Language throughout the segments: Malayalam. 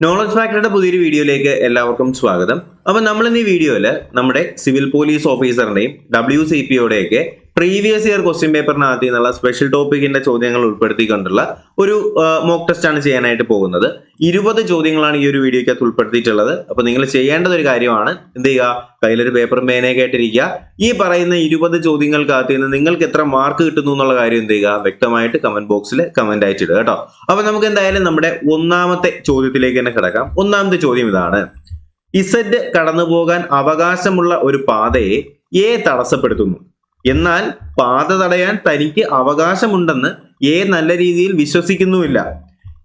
നോളജ് ഫാക്ടറിയുടെ പുതിയൊരു വീഡിയോയിലേക്ക് എല്ലാവർക്കും സ്വാഗതം. അപ്പൊ നമ്മൾ ഈ വീഡിയോയിൽ നമ്മുടെ സിവിൽ പോലീസ് ഓഫീസറിന്റെയും ഡബ്ല്യു സി പിയുടെയൊക്കെ പ്രീവിയസ് ഇയർ ക്വസ്റ്റ്യൻ പേപ്പറിനകത്ത് നിന്നുള്ള സ്പെഷ്യൽ ടോപ്പിക്കിന്റെ ചോദ്യങ്ങൾ ഉൾപ്പെടുത്തിക്കൊണ്ടുള്ള ഒരു മോക്ക് ടെസ്റ്റ് ആണ് ചെയ്യാനായിട്ട് പോകുന്നത്. ഇരുപത് ചോദ്യങ്ങളാണ് ഈ ഒരു വീഡിയോയ്ക്കകത്ത് ഉൾപ്പെടുത്തിയിട്ടുള്ളത്. അപ്പൊ നിങ്ങൾ ചെയ്യേണ്ടത് ഒരു കാര്യമാണ് എന്ത് ചെയ്യുക? കയ്യിലൊരു പേപ്പറും പേനയൊക്കെ ആയിട്ടിരിക്കുക ഈ പറയുന്ന ഇരുപത് ചോദ്യങ്ങൾക്കകത്ത് നിന്ന് നിങ്ങൾക്ക് എത്ര മാർക്ക് കിട്ടുന്നു എന്നുള്ള കാര്യം എന്ത് ചെയ്യുക? വ്യക്തമായിട്ട് കമന്റ് ബോക്സിൽ കമന്റ് അയച്ചിടുക കേട്ടോ. അപ്പൊ നമുക്ക് എന്തായാലും നമ്മുടെ ഒന്നാമത്തെ ചോദ്യത്തിലേക്ക് തന്നെ കിടക്കാം. ഒന്നാമത്തെ ചോദ്യം ഇതാണ്. ഇസഡ് കടന്നു പോകാൻ അവകാശമുള്ള ഒരു പാതയെ എ തടസ്സപ്പെടുത്തുന്നു. എന്നാൽ പാത തടയാൻ തനിക്ക് അവകാശമുണ്ടെന്ന് എ നല്ല രീതിയിൽ വിശ്വസിക്കുന്നുമില്ല.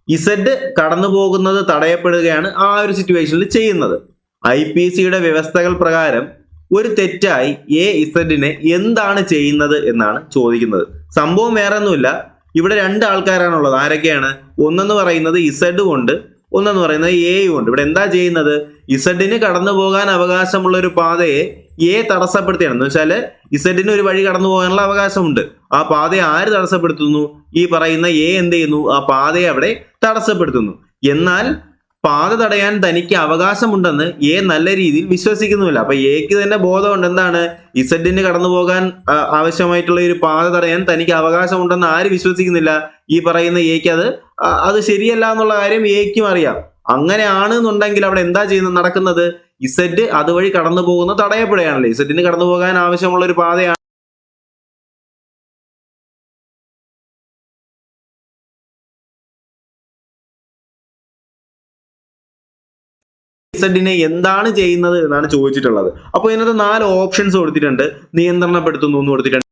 ഇസഡ് കടന്നു പോകുന്നത് തടയപ്പെടുകയാണ് ആ ഒരു സിറ്റുവേഷനിൽ ചെയ്യുന്നത്. ഐ പി സിയുടെ വ്യവസ്ഥകൾ പ്രകാരം ഒരു തെറ്റായി എ ഇസഡിനെ എന്താണ് ചെയ്യുന്നത് എന്നാണ് ചോദിക്കുന്നത്. സംഭവം വേറെ ഒന്നുമില്ല ഇവിടെ രണ്ട് ആൾക്കാരാണുള്ളത് ആരൊക്കെയാണ്? ഒന്നെന്ന് പറയുന്നത് ഇസഡ് കൊണ്ട് ഒന്നെന്ന് പറയുന്നത് എ ഉണ്ട് ഇവിടെ എന്താ ചെയ്യുന്നത്? ഇസഡിന് കടന്നു പോകാൻ അവകാശമുള്ള ഒരു പാതയെ എ തടസ്സപ്പെടുത്തിയാണ്. എന്ന് വെച്ചാൽ ഇസഡിന് ഒരു വഴി കടന്നു പോകാനുള്ള അവകാശമുണ്ട്. ആ പാതയെ ആര് തടസ്സപ്പെടുത്തുന്നു? ഈ പറയുന്ന എ എന്ത് ചെയ്യുന്നു? ആ പാതയെ അവിടെ തടസ്സപ്പെടുത്തുന്നു. എന്നാൽ പാത തടയാൻ തനിക്ക് അവകാശമുണ്ടെന്ന് എ നല്ല രീതിയിൽ വിശ്വസിക്കുന്നുമില്ല. അപ്പൊ എക്ക് തന്നെ ബോധമുണ്ട്. എന്താണ്? ഇസഡിന് കടന്നു പോകാൻ ആവശ്യമായിട്ടുള്ള ഒരു പാത തടയാൻ തനിക്ക് അവകാശമുണ്ടെന്ന് ആര് വിശ്വസിക്കുന്നില്ല? ഈ പറയുന്ന എക്ക് അത് അത് ശരിയല്ല എന്നുള്ള കാര്യം എക്കും അറിയാം. അങ്ങനെയാണെന്നുണ്ടെങ്കിൽ അവിടെ എന്താ ചെയ്യുന്നത്? നടക്കുന്നത്? ഇസഡ് അതുവഴി കടന്നു പോകുന്നത് തടയപ്പെടുകയാണല്ലോ ഇസെറ്റിന് കടന്നു പോകാൻ ആവശ്യമുള്ള ഒരു പാതയാണ് ഇസഡിനെ എന്താണ് ചെയ്യുന്നത് എന്നാണ് ചോദിച്ചിട്ടുള്ളത്. അപ്പൊ ഇതിനകത്ത് നാല് ഓപ്ഷൻസ് കൊടുത്തിട്ടുണ്ട്. നിയന്ത്രണപ്പെടുത്തുന്നു എന്ന് കൊടുത്തിട്ടുണ്ട്.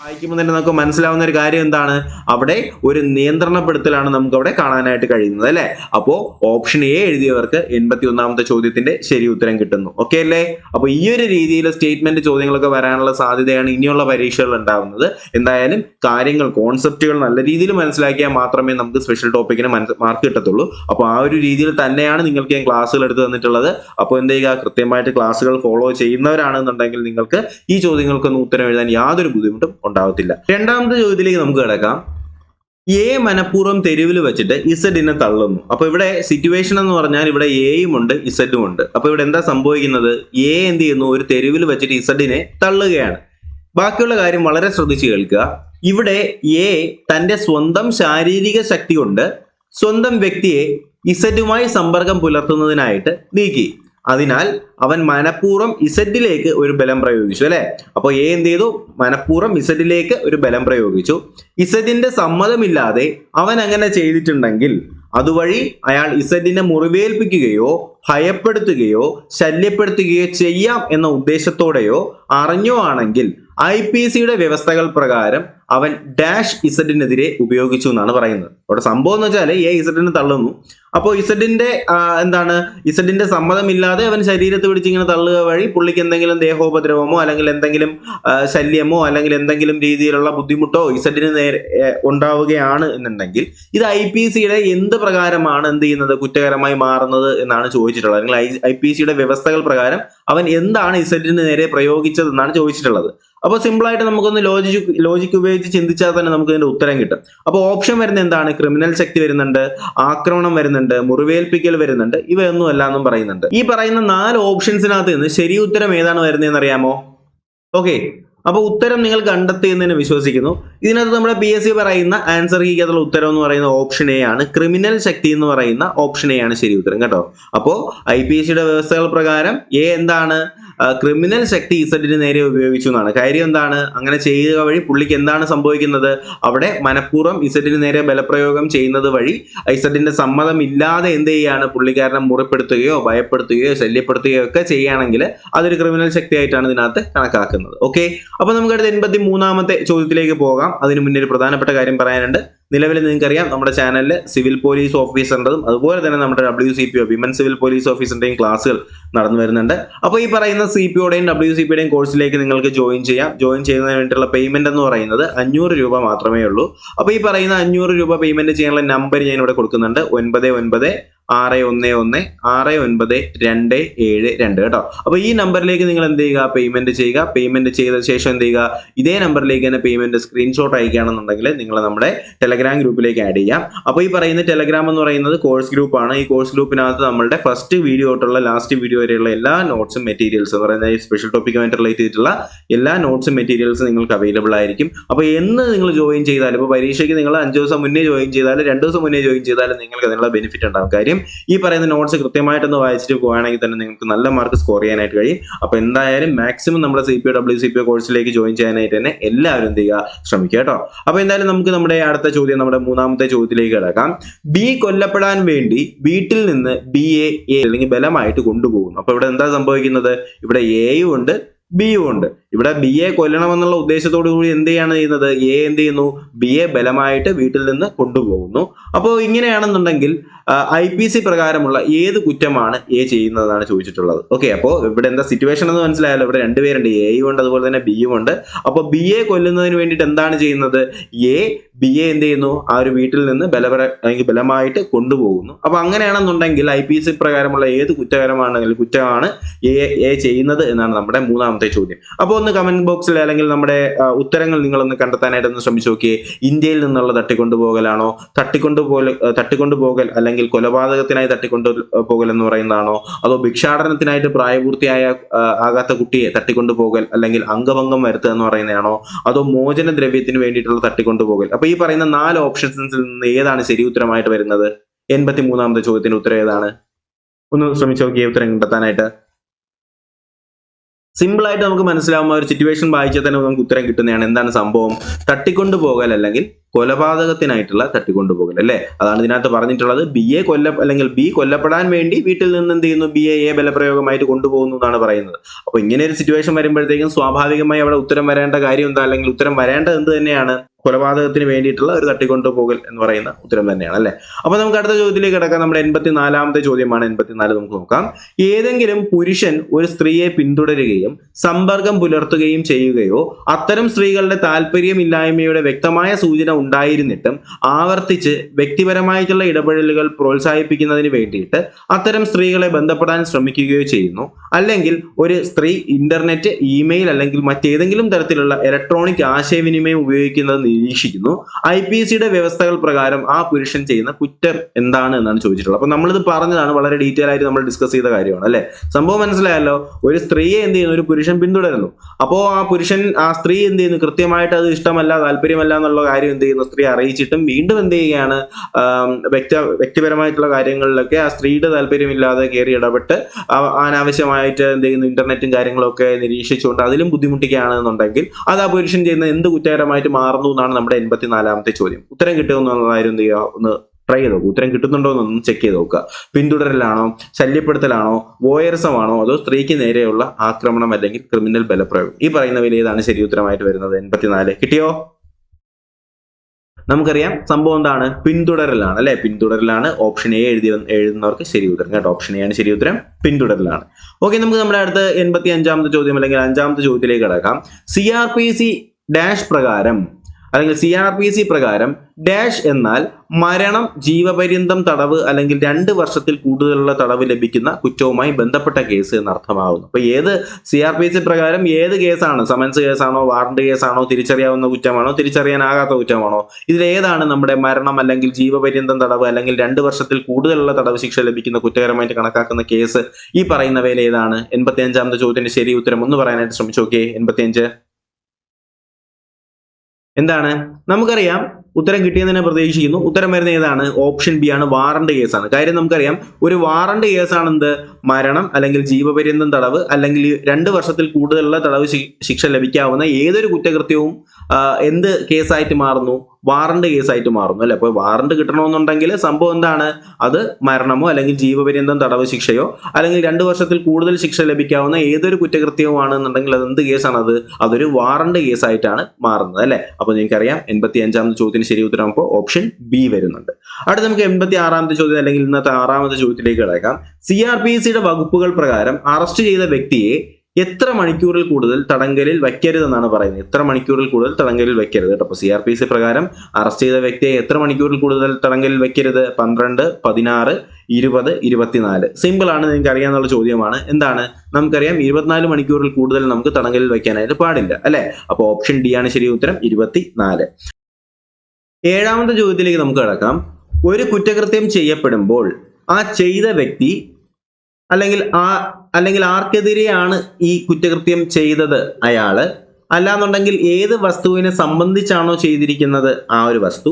വായിക്കുമ്പോൾ തന്നെ നമുക്ക് മനസ്സിലാവുന്ന ഒരു കാര്യം എന്താണ്? അവിടെ ഒരു നിയന്ത്രണപ്പെടുത്തലാണ് നമുക്ക് അവിടെ കാണാനായിട്ട് കഴിയുന്നത് അല്ലെ? അപ്പോ ഓപ്ഷൻ എ എഴുതിയവർക്ക് എൺപത്തി ഒന്നാമത്തെ ചോദ്യത്തിന്റെ ശരി ഉത്തരം കിട്ടുന്നു. ഓക്കെ അല്ലേ? അപ്പൊ ഈ ഒരു രീതിയിൽ സ്റ്റേറ്റ്മെന്റ് ചോദ്യങ്ങളൊക്കെ വരാനുള്ള സാധ്യതയാണ് ഇനിയുള്ള പരീക്ഷകൾ ഉണ്ടാവുന്നത്. എന്തായാലും കാര്യങ്ങൾ കോൺസെപ്റ്റുകൾ നല്ല രീതിയിൽ മനസ്സിലാക്കിയാൽ മാത്രമേ നമുക്ക് സ്പെഷ്യൽ ടോപ്പിക്കിന് മാർക്ക് കിട്ടത്തുള്ളൂ. അപ്പോൾ ആ ഒരു രീതിയിൽ തന്നെയാണ് നിങ്ങൾക്ക് ഞാൻ ക്ലാസ്സുകൾ എടുത്തു തന്നിട്ടുള്ളത്. അപ്പോൾ എന്ത് ചെയ്യുക? കൃത്യമായിട്ട് ക്ലാസ്സുകൾ ഫോളോ ചെയ്യുന്നവരാണെന്നുണ്ടെങ്കിൽ നിങ്ങൾക്ക് ഈ ചോദ്യങ്ങൾക്കൊന്നും ഉത്തരം എഴുതാൻ യാതൊരു ബുദ്ധിമുട്ടും ഉണ്ടാവത്തില്ല. രണ്ടാമത്തെ ചോദ്യത്തിലേക്ക് നമുക്ക് കിടക്കാം. എ മനഃപൂർവം തെരുവിൽ വെച്ചിട്ട് ഇസഡിനെ തള്ളുന്നു. അപ്പൊ ഇവിടെ സിറ്റുവേഷൻ എന്ന് പറഞ്ഞാൽ ഇവിടെ എയും ഉണ്ട് ഇസഡും ഉണ്ട്. അപ്പൊ ഇവിടെ എന്താ സംഭവിക്കുന്നത്? എ എന്ത് ചെയ്യുന്നു? ഒരു തെരുവിൽ വെച്ചിട്ട് ഇസഡിനെ തള്ളുകയാണ്. ബാക്കിയുള്ള കാര്യം വളരെ ശ്രദ്ധിച്ച് കേൾക്കുക. ഇവിടെ എ തന്റെ സ്വന്തം ശാരീരിക ശക്തി കൊണ്ട് സ്വന്തം വ്യക്തിയെ ഇസഡുമായി സമ്പർക്കം പുലർത്തുന്നതിനായിട്ട് നീക്കി. അതിനാൽ അവൻ മനഃപൂർവം ഇസഡിലേക്ക് ഒരു ബലം പ്രയോഗിച്ചു അല്ലെ? അപ്പോൾ എ എന്ത് ചെയ്തു? മനഃപൂർവം ഇസഡിലേക്ക് ഒരു ബലം പ്രയോഗിച്ചു. ഇസഡിന്റെ സമ്മതമില്ലാതെ അവൻ അങ്ങനെ ചെയ്തിട്ടുണ്ടെങ്കിൽ അതുവഴി അയാൾ ഇസഡിനെ മുറിവേൽപ്പിക്കുകയോ ഭയപ്പെടുത്തുകയോ ശല്യപ്പെടുത്തുകയോ ചെയ്യാം എന്ന ഉദ്ദേശത്തോടെയോ അറിഞ്ഞോ ആണെങ്കിൽ ഐ പി സിയുടെ വ്യവസ്ഥകൾ പ്രകാരം അവൻ ഡാഷ് ഇസഡിനെതിരെ ഉപയോഗിച്ചു എന്നാണ് പറയുന്നത്. അവിടെ സംഭവം എന്ന് വെച്ചാൽ എ ഇസഡിനെ തള്ളുന്നു. അപ്പോൾ ഇസഡിന്റെ എന്താണ്? ഇസഡിന്റെ സമ്മതമില്ലാതെ അവൻ ശരീരത്ത് പിടിച്ച് ഇങ്ങനെ തള്ളുക വഴി പുള്ളിക്ക് എന്തെങ്കിലും ദേഹോപദ്രവമോ അല്ലെങ്കിൽ എന്തെങ്കിലും ശല്യമോ അല്ലെങ്കിൽ എന്തെങ്കിലും രീതിയിലുള്ള ബുദ്ധിമുട്ടോ ഇസഡിന് നേരെ ഉണ്ടാവുകയാണ് എന്നുണ്ടെങ്കിൽ ഇത് ഐ പി സിയുടെ എന്ത് പ്രകാരമാണ് എന്ത് ചെയ്യുന്നത്? കുറ്റകരമായി മാറുന്നത് എന്നാണ് ചോദിച്ചിട്ടുള്ളത്. അല്ലെങ്കിൽ ഐ പി സിയുടെ വ്യവസ്ഥകൾ പ്രകാരം അവൻ എന്താണ് ഇസഡിന് നേരെ പ്രയോഗിച്ചത് എന്നാണ് ചോദിച്ചിട്ടുള്ളത്. അപ്പോൾ സിമ്പിൾ ആയിട്ട് നമുക്കൊന്ന് ലോജിക് ലോജിക് ഉപയോഗിച്ച് ചിന്തിച്ചാൽ തന്നെ നമുക്ക് ഇതിന്റെ ഉത്തരം കിട്ടും. അപ്പോൾ ഓപ്ഷൻ വരുന്ന എന്താണ്? ക്രിമിനൽ ശക്തി വരുന്നുണ്ട് ആക്രമണം വരുന്നുണ്ട് മുറിവേൽപ്പിക്കൽ വരുന്നുണ്ട് ഇവയൊന്നും അല്ല എന്നും പറയുന്നുണ്ട്. ഈ പറയുന്ന നാല് ഓപ്ഷൻസിനകത്ത് നിന്ന് ശരി ഉത്തരം ഏതാണ് വരുന്നതെന്ന് അറിയാമോ? ഓക്കെ അപ്പൊ ഉത്തരം നിങ്ങൾ കണ്ടെത്തി എന്ന് തന്നെ വിശ്വസിക്കുന്നു. ഇതിനകത്ത് നമ്മുടെ പി എസ് സി പറയുന്ന ആൻസർ കീക്കകത്തുള്ള ഉത്തരം എന്ന് പറയുന്ന ഓപ്ഷൻ എ ആണ്. ക്രിമിനൽ ശക്തി എന്ന് പറയുന്ന ഓപ്ഷൻ എ ആണ് ശരി ഉത്തരം. കേട്ടോ? അപ്പോ ഐ പി എസ് സിയുടെ വ്യവസ്ഥകൾ പ്രകാരം എ എന്താണ്? ക്രിമിനൽ ശക്തി ഇസഡിന് നേരെ ഉപയോഗിച്ചു എന്നാണ്. കാര്യം എന്താണ്? അങ്ങനെ ചെയ്യുക വഴി പുള്ളിക്ക് എന്താണ് സംഭവിക്കുന്നത്? അവിടെ മനഃപൂർവം ഇസഡിന് നേരെ ബലപ്രയോഗം ചെയ്യുന്നത് വഴി ഇസഡിന്റെ സമ്മതം ഇല്ലാതെ എന്ത് ചെയ്യാണ് പുള്ളിക്കാരനെ മുറിപ്പെടുത്തുകയോ ഭയപ്പെടുത്തുകയോ ശല്യപ്പെടുത്തുകയോ ഒക്കെ ചെയ്യുകയാണെങ്കിൽ അതൊരു ക്രിമിനൽ ശക്തിയായിട്ടാണ് ഇതിനകത്ത് കണക്കാക്കുന്നത്. ഓക്കെ അപ്പൊ നമുക്ക് അടുത്ത എൺപത്തി മൂന്നാമത്തെ ചോദ്യത്തിലേക്ക് പോകാം. അതിന് മുന്നേ ഒരു പ്രധാനപ്പെട്ട കാര്യം പറയാനുണ്ട്. നിലവിൽ നിങ്ങൾക്കറിയാം നമ്മുടെ ചാനലിൽ സിവിൽ പോലീസ് ഓഫീസറിന്റെതും അതുപോലെ തന്നെ നമ്മുടെ W C P O women civil police ഓഫീസറിന്റെയും ക്ലാസ്സുകൾ നടന്നു വരുന്നുണ്ട്. അപ്പോൾ ഈ പറയുന്ന സി പി ഒയുടെയും ഡബ്ല്യു സി പിയുടെയും കോഴ്സിലേക്ക് നിങ്ങൾക്ക് ജോയിൻ ചെയ്യാം. ജോയിൻ ചെയ്യുന്നതിന് വേണ്ടിയിട്ടുള്ള പേയ്മെന്റ് എന്ന് പറയുന്നത് അഞ്ഞൂറ് രൂപ മാത്രമേ ഉള്ളൂ. അപ്പോൾ ഈ പറയുന്ന അഞ്ഞൂറ് രൂപ പേയ്മെന്റ് ചെയ്യാനുള്ള നമ്പർ ഞാൻ ഇവിടെ കൊടുക്കുന്നുണ്ട്. ഒൻപത് ഒൻപത് ആറ് ഒന്ന് ഒന്ന് ആറ് ഒൻപത് രണ്ട് ഏഴ് രണ്ട് കേട്ടോ. അപ്പോൾ ഈ നമ്പറിലേക്ക് നിങ്ങൾ എന്ത് ചെയ്യുക? പേയ്മെന്റ് ചെയ്യുക. പേയ്മെന്റ് ചെയ്ത ശേഷം എന്ത് ചെയ്യുക? ഇതേ നമ്പറിലേക്ക് തന്നെ പേയ്മെന്റ് സ്ക്രീൻഷോട്ട് അയക്കുകയാണെന്നുണ്ടെങ്കിൽ നിങ്ങൾ നമ്മുടെ ടെലഗ്രാം ഗ്രൂപ്പിലേക്ക് ആഡ് ചെയ്യാം. അപ്പോൾ ഈ പറയുന്ന ടെലഗ്രാം എന്ന് പറയുന്നത് കോഴ്സ് ഗ്രൂപ്പാണ് ഈ കോഴ്സ് ഗ്രൂപ്പിനകത്ത് നമ്മുടെ ഫസ്റ്റ് വീഡിയോ തൊട്ടുള്ള ലാസ്റ്റ് വീഡിയോ വരെയുള്ള എല്ലാ നോട്ട്സും മെറ്റീരിയൽസ് എന്ന് പറയുന്നത് ഈ സ്പെഷ്യൽ ടോപ്പിക്കുമായിട്ട് റിലേറ്റ് ചെയ്തിട്ടുള്ള എല്ലാ നോട്ട്സും മെറ്റീരിയൽസും നിങ്ങൾക്ക് അവൈലബിൾ ആയിരിക്കും. അപ്പോൾ എന്ന് നിങ്ങൾ ജോയിൻ ചെയ്താലും ഇപ്പോൾ പരീക്ഷയ്ക്ക് നിങ്ങൾ അഞ്ച് ദിവസം മുന്നേ ജോയിൻ ചെയ്താലും രണ്ട് ദിവസം മുന്നേ ജോയിൻ ചെയ്താലും നിങ്ങൾക്ക് അതിനുള്ള ബെനിഫിറ്റ് ഉണ്ടാവും. കാര്യം ഈ പറയുന്ന നോട്ട്സ് കൃത്യമായിട്ടൊന്ന് വായിച്ചിട്ട് പോകുകയാണെങ്കിൽ തന്നെ നിങ്ങൾക്ക് നല്ല മാർക്ക് സ്കോർ ചെയ്യാനായിട്ട് കഴിയും. അപ്പോൾ എന്തായാലും മാക്സിമം നമ്മുടെ C P O W C P O കോഴ്സിലേക്ക് ജോയിൻ ചെയ്യാനായിട്ട് തന്നെ എല്ലാവരും എന്ത് ചെയ്യുക ശ്രമിക്കുക കേട്ടോ. അപ്പോൾ എന്തായാലും നമുക്ക് നമ്മുടെ അടുത്ത ചോദ്യം നമ്മുടെ മൂന്നാമത്തെ ചോദ്യത്തിലേക്ക് കിടക്കാം. ബി കൊല്ലപ്പെടാൻ വേണ്ടി വീട്ടിൽ നിന്ന് ബി എ എ അല്ലെങ്കിൽ ബലമായിട്ട് കൊണ്ടുപോകുന്നു. അപ്പോൾ ഇവിടെ എന്താ സംഭവിക്കുന്നത്? ഇവിടെ എയും ഉണ്ട് ബി ബിയും ഉണ്ട്. ഇവിടെ ബി എ കൊല്ലണമെന്നുള്ള ഉദ്ദേശത്തോടു കൂടി എന്ത് ചെയ്യാണ് ചെയ്യുന്നത്? എ എന്ത് ചെയ്യുന്നു? ബി എ ബലമായിട്ട് വീട്ടിൽ നിന്ന് കൊണ്ടുപോകുന്നു. അപ്പോൾ ഇങ്ങനെയാണെന്നുണ്ടെങ്കിൽ ഐ പി സി പ്രകാരമുള്ള ഏത് കുറ്റമാണ് എ ചെയ്യുന്നതെന്നാണ് ചോദിച്ചിട്ടുള്ളത്. ഓക്കെ അപ്പോൾ ഇവിടെ എന്താ സിറ്റുവേഷൻ എന്ന് മനസ്സിലായാലോ ഇവിടെ രണ്ടുപേരുണ്ട്. എയും ഉണ്ട് അതുപോലെ തന്നെ ബിയും ഉണ്ട്. അപ്പോൾ ബി എ കൊല്ലുന്നതിന് വേണ്ടിയിട്ട് എന്താണ് ചെയ്യുന്നത്? എ ബി എ എന്ത് ചെയ്യുന്നു? ആ ഒരു വീട്ടിൽ നിന്ന് ബലപര അല്ലെങ്കിൽ ബലമായിട്ട് കൊണ്ടുപോകുന്നു. അപ്പോൾ അങ്ങനെയാണെന്നുണ്ടെങ്കിൽ ഐ പി സി പ്രകാരമുള്ള ഏത് കുറ്റകരമാണ് അല്ലെങ്കിൽ കുറ്റമാണ് എ എ ചെയ്യുന്നത് എന്നാണ് നമ്മുടെ മൂന്നാമത്തെ ചോദ്യം. അപ്പോൾ ഒന്ന് കമന്റ് ബോക്സിൽ അല്ലെങ്കിൽ നമ്മുടെ ഉത്തരങ്ങൾ നിങ്ങളൊന്ന് കണ്ടെത്താനായിട്ട് ഒന്ന് ശ്രമിച്ചു നോക്കിയേ. ഇന്ത്യയിൽ നിന്നുള്ള തട്ടിക്കൊണ്ടുപോകലാണോ? തട്ടിക്കൊണ്ടുപോകൽ തട്ടിക്കൊണ്ടുപോകൽ അല്ലെങ്കിൽ കൊലപാതകത്തിനായി തട്ടിക്കൊണ്ടു പോകൽ എന്ന് പറയുന്നതാണോ? അതോ ഭിക്ഷാടനത്തിനായിട്ട് പ്രായപൂർത്തിയായ ആകാത്ത കുട്ടിയെ തട്ടിക്കൊണ്ടു പോകൽ അല്ലെങ്കിൽ അംഗഭംഗം വരുത്തുക എന്ന് പറയുന്നതാണോ? അതോ മോചന ദ്രവ്യത്തിന് വേണ്ടിയിട്ടുള്ള തട്ടിക്കൊണ്ടു പോകൽ? അപ്പൊ ഈ പറയുന്ന നാല് ഓപ്ഷൻസിൽ നിന്ന് ഏതാണ് ശരി ഉത്തരമായിട്ട് വരുന്നത്? എൺപത്തി മൂന്നാമത്തെ ചോദ്യത്തിന്റെ ഉത്തരം ഏതാണ്? ഒന്ന് ശ്രമിച്ചു നോക്കിയ ഉത്തരം കണ്ടെത്താനായിട്ട്. സിമ്പിൾ ആയിട്ട് നമുക്ക് മനസ്സിലാവുമ്പോൾ ഒരു സിറ്റുവേഷൻ വായിച്ചാൽ തന്നെ നമുക്ക് ഉത്തരം കിട്ടുന്നതാണ്. എന്താണ് സംഭവം? തട്ടിക്കൊണ്ടുപോകൽ അല്ലെങ്കിൽ കൊലപാതകത്തിനായിട്ടുള്ള തട്ടിക്കൊണ്ടുപോകൽ അല്ലേ? അതാണ് ഇതിനകത്ത് പറഞ്ഞിട്ടുള്ളത്. ബി എ കൊല്ല അല്ലെങ്കിൽ ബി കൊല്ലപ്പെടാൻ വേണ്ടി വീട്ടിൽ നിന്ന് എന്ത് ചെയ്യുന്നു? ബി എ എ ബലപ്രയോഗമായിട്ട് കൊണ്ടുപോകുന്നു എന്നാണ് പറയുന്നത്. അപ്പൊ ഇങ്ങനെ ഒരു സിറ്റുവേഷൻ വരുമ്പോഴത്തേക്കും സ്വാഭാവികമായി അവിടെ ഉത്തരം വരേണ്ട കാര്യം എന്താ? അല്ലെങ്കിൽ ഉത്തരം വരേണ്ടത് എന്ത് തന്നെയാണ്? കൊലപാതകത്തിന് വേണ്ടിയിട്ടുള്ള ഒരു തട്ടിക്കൊണ്ടുപോകൽ എന്ന് പറയുന്ന ഉത്തരം തന്നെയാണ് അല്ലെ? അപ്പൊ നമുക്ക് അടുത്ത ചോദ്യത്തിലേക്ക് കിടക്കാം. നമ്മുടെ എൺപത്തിനാലാമത്തെ ചോദ്യമാണ്. എൺപത്തിനാല് നമുക്ക് നോക്കാം. ഏതെങ്കിലും പുരുഷൻ ഒരു സ്ത്രീയെ പിന്തുടരുകയും സമ്പർക്കം പുലർത്തുകയും ചെയ്യുകയോ അത്തരം സ്ത്രീകളുടെ താല്പര്യമില്ലായ്മയുടെ വ്യക്തമായ സൂചന ഉണ്ടായിരുന്നിട്ടും ആവർത്തിച്ച് വ്യക്തിപരമായിട്ടുള്ള ഇടപെടലുകൾ പ്രോത്സാഹിപ്പിക്കുന്നതിന് വേണ്ടിയിട്ട് അത്തരം സ്ത്രീകളെ ബന്ധപ്പെടാൻ ശ്രമിക്കുകയോ ചെയ്യുന്നു. അല്ലെങ്കിൽ ഒരു സ്ത്രീ ഇന്റർനെറ്റ് ഇമെയിൽ അല്ലെങ്കിൽ മറ്റേതെങ്കിലും തരത്തിലുള്ള ഇലക്ട്രോണിക് ആശയവിനിമയം ഉപയോഗിക്കുന്നത് നിരീക്ഷിക്കുന്നു. ഐ പി സിയുടെ വ്യവസ്ഥകൾ പ്രകാരം ആ പുരുഷൻ ചെയ്യുന്ന കുറ്റം എന്താണ് എന്നാണ് ചോദിച്ചിട്ടുള്ളത്. അപ്പൊ നമ്മളിത് പറഞ്ഞതാണ് വളരെ ഡീറ്റെയിൽ ആയിട്ട് നമ്മൾ ഡിസ്കസ് ചെയ്ത കാര്യമാണ് അല്ലെ? സംഭവം മനസ്സിലായല്ലോ ഒരു സ്ത്രീയെ എന്ത് ചെയ്യുന്നു? ഒരു പുരുഷൻ പിന്തുടരുന്നു. അപ്പോൾ ആ പുരുഷൻ ആ സ്ത്രീ എന്ത് ചെയ്യുന്നു? കൃത്യമായിട്ട് അത് ഇഷ്ടമല്ല താല്പര്യമല്ല എന്നുള്ള കാര്യം എന്ത് ചെയ്യുന്നു? സ്ത്രീ അറിയിച്ചിട്ടും വീണ്ടും എന്ത് ചെയ്യുകയാണ്? വ്യക്തി വ്യക്തിപരമായിട്ടുള്ള കാര്യങ്ങളിലൊക്കെ ആ സ്ത്രീയുടെ താല്പര്യമില്ലാതെ കയറി ഇടപെട്ട് അനാവശ്യമായിട്ട് എന്ത് ചെയ്യുന്നു? ഇന്റർനെറ്റും കാര്യങ്ങളൊക്കെ നിരീക്ഷിച്ചുകൊണ്ട് അതിലും ബുദ്ധിമുട്ടിക്കുകയാണെന്നുണ്ടെങ്കിൽ അത് ആ പുരുഷൻ ചെയ്യുന്ന എന്ത് കുറ്റകരമായിട്ട് മാറുന്നു എന്നാണ് നമ്മുടെ എൺപത്തിനാലാമത്തെ ചോദ്യം. ഉത്തരം കിട്ടുമെന്നുള്ളതായിരുന്നു എന്ത് ചെയ്യുക? ഒന്ന് ട്രൈ ചെയ്ത് നോക്കുക ഉത്തരം കിട്ടുന്നുണ്ടോ എന്നൊന്ന് ചെക്ക് ചെയ്ത് നോക്കുക. പിന്തുടരലാണോ? ശല്യപ്പെടുത്തലാണോ? വോയർസമാണോ? അതോ സ്ത്രീക്ക് നേരെയുള്ള ആക്രമണം അല്ലെങ്കിൽ ക്രിമിനൽ ബലപ്രയോഗം? ഈ പറയുന്നവയിൽ ഏതാണ് ശരി ഉത്തരമായിട്ട് വരുന്നത്? എൺപത്തിനാല്. കിട്ടിയോ? നമുക്കറിയാം. സംഭവം എന്താണ്? പിന്തുടരലാണ്. അല്ലെ? പിന്തുടരലാണ്. ഓപ്ഷൻ എ എഴുതി എഴുതുന്നവർക്ക് ശരി ഉത്തരം. കേട്ടോ ഓപ്ഷൻ എ ആണ് ശരി ഉത്തരം. പിന്തുടരലാണ്. ഓക്കെ നമുക്ക് നമ്മുടെ അടുത്ത എൺപത്തി അഞ്ചാമത്തെ ചോദ്യം അല്ലെങ്കിൽ അഞ്ചാമത്തെ ചോദ്യത്തിലേക്ക് കിടക്കാം. സി പി സി ഡാഷ് പ്രകാരം അല്ലെങ്കിൽ സി ആർ പി സി പ്രകാരം ഡാഷ് എന്നാൽ മരണം ജീവപര്യന്തം തടവ് അല്ലെങ്കിൽ രണ്ട് വർഷത്തിൽ കൂടുതലുള്ള തടവ് ലഭിക്കുന്ന കുറ്റവുമായി ബന്ധപ്പെട്ട കേസ് എന്ന് അർത്ഥമാകുന്നു അപ്പൊ ഏത് സി ആർ പി സി പ്രകാരം ഏത് കേസാണ്? സമൻസ് കേസാണോ വാറണ്ട് കേസാണോ തിരിച്ചറിയാവുന്ന കുറ്റമാണോ തിരിച്ചറിയാനാകാത്ത കുറ്റമാണോ? ഇതിൽ ഏതാണ് നമ്മുടെ മരണം അല്ലെങ്കിൽ ജീവപര്യന്തം തടവ് അല്ലെങ്കിൽ രണ്ട് വർഷത്തിൽ കൂടുതലുള്ള തടവ് ശിക്ഷ ലഭിക്കുന്ന കുറ്റകരമായിട്ട് കണക്കാക്കുന്ന കേസ് ഈ പറയുന്നവയിൽ ഏതാണ്? എൺപത്തി അഞ്ചാമത്തെ ചോദ്യത്തിന്റെ ശരി ഉത്തരം ഒന്ന് പറയാനായിട്ട് ശ്രമിച്ചു നോക്കിയേ. എൺപത്തി അഞ്ച് എന്താണ്? നമുക്കറിയാം ഉത്തരം കിട്ടിയെന്ന് തന്നെ പ്രതീക്ഷിക്കുന്നു. ഉത്തരം വരുന്ന ഏതാണ്? ഓപ്ഷൻ ബി ആണ്. വാറണ്ട് കേസാണ് കാര്യം നമുക്കറിയാം ഒരു വാറണ്ട് കേസാണ് എന്ത്? മരണം അല്ലെങ്കിൽ ജീവപര്യന്തം തടവ് അല്ലെങ്കിൽ രണ്ട് വർഷത്തിൽ കൂടുതലുള്ള തടവ് ശിക്ഷ ലഭിക്കാവുന്ന ഏതൊരു കുറ്റകൃത്യവും എന്ത് കേസായിട്ട് മാറുന്നു? വാറണ്ട് കേസായിട്ട് മാറുന്നു അല്ലെ? അപ്പോൾ വാറണ്ട് കിട്ടണമെന്നുണ്ടെങ്കിൽ സംഭവം എന്താണ്? അത് മരണമോ അല്ലെങ്കിൽ ജീവപര്യന്തം തടവ് ശിക്ഷയോ അല്ലെങ്കിൽ രണ്ട് വർഷത്തിൽ കൂടുതൽ ശിക്ഷ ലഭിക്കാവുന്ന ഏതൊരു കുറ്റകൃത്യവുമാണ് എന്നുണ്ടെങ്കിൽ അത് എന്ത് കേസാണത് അത് അതൊരു വാറണ്ട് കേസായിട്ടാണ് മാറുന്നത് അല്ലെ? അപ്പോൾ നിങ്ങൾക്കറിയാം എൺപത്തി അഞ്ചാമത്തെ ചോദ്യത്തിന് ശരി ഉത്തരം അപ്പോൾ ഓപ്ഷൻ ബി വരുന്നുണ്ട്. അടുത്ത നമുക്ക് എൺപത്തി ആറാമത്തെ ചോദ്യം അല്ലെങ്കിൽ ഇന്നത്തെ ആറാമത്തെ ചോദ്യത്തിലേക്ക് കിടക്കാം. സി ആർ പി സിയുടെ വകുപ്പുകൾ പ്രകാരം അറസ്റ്റ് ചെയ്ത വ്യക്തിയെ എത്ര മണിക്കൂറിൽ കൂടുതൽ തടങ്കലിൽ വയ്ക്കരുതെന്നാണ് പറയുന്നത്? എത്ര മണിക്കൂറിൽ കൂടുതൽ തടങ്കലിൽ വെക്കരുത് കേട്ടോ. അപ്പോൾ സി ആർ പി സി പ്രകാരം അറസ്റ്റ് ചെയ്ത വ്യക്തിയെ എത്ര മണിക്കൂറിൽ കൂടുതൽ തടങ്കലിൽ വെക്കരുത്? പന്ത്രണ്ട് പതിനാറ് ഇരുപത് ഇരുപത്തിനാല്. സിമ്പിൾ ആണ് നിങ്ങൾക്ക് അറിയാവുന്ന ചോദ്യമാണ്. എന്താണ്? നമുക്കറിയാം ഇരുപത്തിനാല് മണിക്കൂറിൽ കൂടുതൽ നമുക്ക് തടങ്കലിൽ വെക്കാനായിട്ട് പാടില്ല അല്ലെ? അപ്പോൾ ഓപ്ഷൻ ഡി ആണ് ശരി ഉത്തരം ഇരുപത്തിനാല്. ഏഴാമത്തെ ചോദ്യത്തിലേക്ക് നമുക്ക് കിടക്കാം. ഒരു കുറ്റകൃത്യം ചെയ്യപ്പെടുമ്പോൾ ആ ചെയ്ത വ്യക്തി അല്ലെങ്കിൽ ആ അല്ലെങ്കിൽ ആർക്കെതിരെയാണ് ഈ കുറ്റകൃത്യം ചെയ്തത് അയാൾ? അല്ലാന്നുണ്ടെങ്കിൽ ഏത് വസ്തുവിനെ സംബന്ധിച്ചാണോ ചെയ്തിരിക്കുന്നത് ആ ഒരു വസ്തു?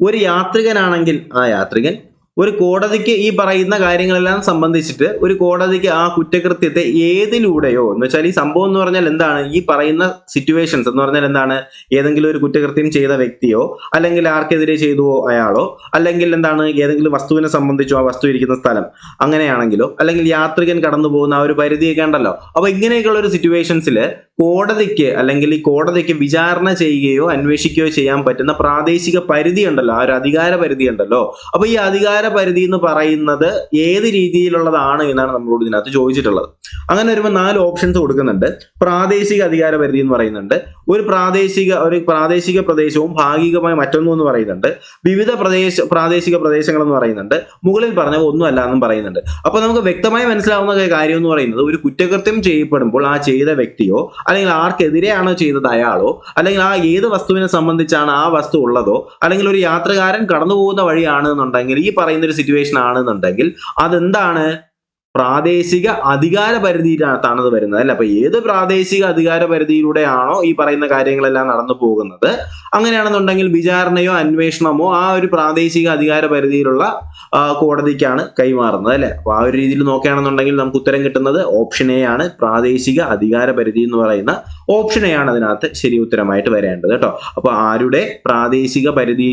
ഒരു യാത്രികനാണെങ്കിൽ ആ യാത്രികൻ ഒരു കോടതിക്ക് ഈ പറയുന്ന കാര്യങ്ങളെല്ലാം സംബന്ധിച്ചിട്ട് ഒരു കോടതിക്ക് ആ കുറ്റകൃത്യത്തെ ഏതിലൂടെയോ എന്ന് വെച്ചാൽ ഈ സംഭവം എന്ന് പറഞ്ഞാൽ എന്താണ്? ഈ പറയുന്ന സിറ്റുവേഷൻസ് എന്ന് പറഞ്ഞാൽ എന്താണ്? ഏതെങ്കിലും ഒരു കുറ്റകൃത്യം ചെയ്ത വ്യക്തിയോ അല്ലെങ്കിൽ ആർക്കെതിരെ ചെയ്തുവോ അയാളോ അല്ലെങ്കിൽ എന്താണ്? ഏതെങ്കിലും വസ്തുവിനെ സംബന്ധിച്ചോ ആ വസ്തു ഇരിക്കുന്ന സ്ഥലം അങ്ങനെയാണെങ്കിലോ അല്ലെങ്കിൽ യാത്രികൻ കടന്നു പോകുന്ന ആ ഒരു പരിധിയൊക്കെ ഉണ്ടല്ലോ. അപ്പൊ ഇങ്ങനെയൊക്കെയുള്ള ഒരു സിറ്റുവേഷൻസിൽ കോടതിക്ക് അല്ലെങ്കിൽ ഈ കോടതിക്ക് വിചാരണ ചെയ്യുകയോ അന്വേഷിക്കുകയോ ചെയ്യാൻ പറ്റുന്ന പ്രാദേശിക പരിധി ഉണ്ടല്ലോ. ആ ഒരു അധികാര പരിധി ഉണ്ടല്ലോ. അപ്പൊ ഈ അധികാര പരിധി എന്ന് പറയുന്നത് ഏത് രീതിയിലുള്ളതാണ് എന്നാണ് നമ്മളോട് ഇതിനകത്ത് ചോദിച്ചിട്ടുള്ളത്. അങ്ങനെ വരുമ്പോൾ നാല് ഓപ്ഷൻസ് കൊടുക്കുന്നുണ്ട്. പ്രാദേശിക അധികാര പരിധി എന്ന് പറയുന്നുണ്ട്. ഒരു പ്രാദേശിക ഒരു പ്രാദേശിക പ്രദേശവും ഭാഗികമായ മറ്റൊന്നും എന്ന് പറയുന്നുണ്ട്. വിവിധ പ്രദേശ പ്രാദേശിക പ്രദേശങ്ങൾ എന്ന് പറയുന്നുണ്ട്. മുകളിൽ പറഞ്ഞ ഒന്നുമല്ല എന്നും പറയുന്നുണ്ട്. അപ്പൊ നമുക്ക് വ്യക്തമായി മനസ്സിലാവുന്ന കാര്യം എന്ന് പറയുന്നത് ഒരു കുറ്റകൃത്യം ചെയ്യപ്പെടുമ്പോൾ ആ ചെയ്ത വ്യക്തിയോ അല്ലെങ്കിൽ ആർക്കെതിരെയാണോ ചെയ്തത് അയാളോ അല്ലെങ്കിൽ ആ ഏത് വസ്തുവിനെ സംബന്ധിച്ചാണ് ആ വസ്തു ഉള്ളതോ അല്ലെങ്കിൽ ഒരു യാത്രക്കാരൻ കടന്നു പോകുന്ന വഴിയാണ് എന്നുണ്ടെങ്കിൽ ഈ പറയുന്ന ഒരു സിറ്റുവേഷൻ ആണെന്നുണ്ടെങ്കിൽ അതെന്താണ്? പ്രാദേശിക അധികാര പരിധിയിലാണ് അത് വരുന്നത് അല്ലെ? അപ്പൊ ഏത് പ്രാദേശിക അധികാര പരിധിയിലൂടെയാണോ ഈ പറയുന്ന കാര്യങ്ങളെല്ലാം നടന്നു പോകുന്നത്. അങ്ങനെയാണെന്നുണ്ടെങ്കിൽ വിചാരണയോ അന്വേഷണമോ ആ ഒരു പ്രാദേശിക അധികാര പരിധിയിലുള്ള കോടതിക്കാണ് കൈമാറുന്നത് അല്ലെ? അപ്പൊ ആ ഒരു രീതിയിൽ നോക്കുകയാണെന്നുണ്ടെങ്കിൽ നമുക്ക് ഉത്തരം കിട്ടുന്നത് ഓപ്ഷൻ എ ആണ്. പ്രാദേശിക അധികാര പരിധി എന്ന് പറയുന്ന ഓപ്ഷൻ എ ആണ് അതിനകത്ത് ശരി ഉത്തരമായിട്ട് വരേണ്ടത് കേട്ടോ. അപ്പൊ ആരുടെ പ്രാദേശിക പരിധി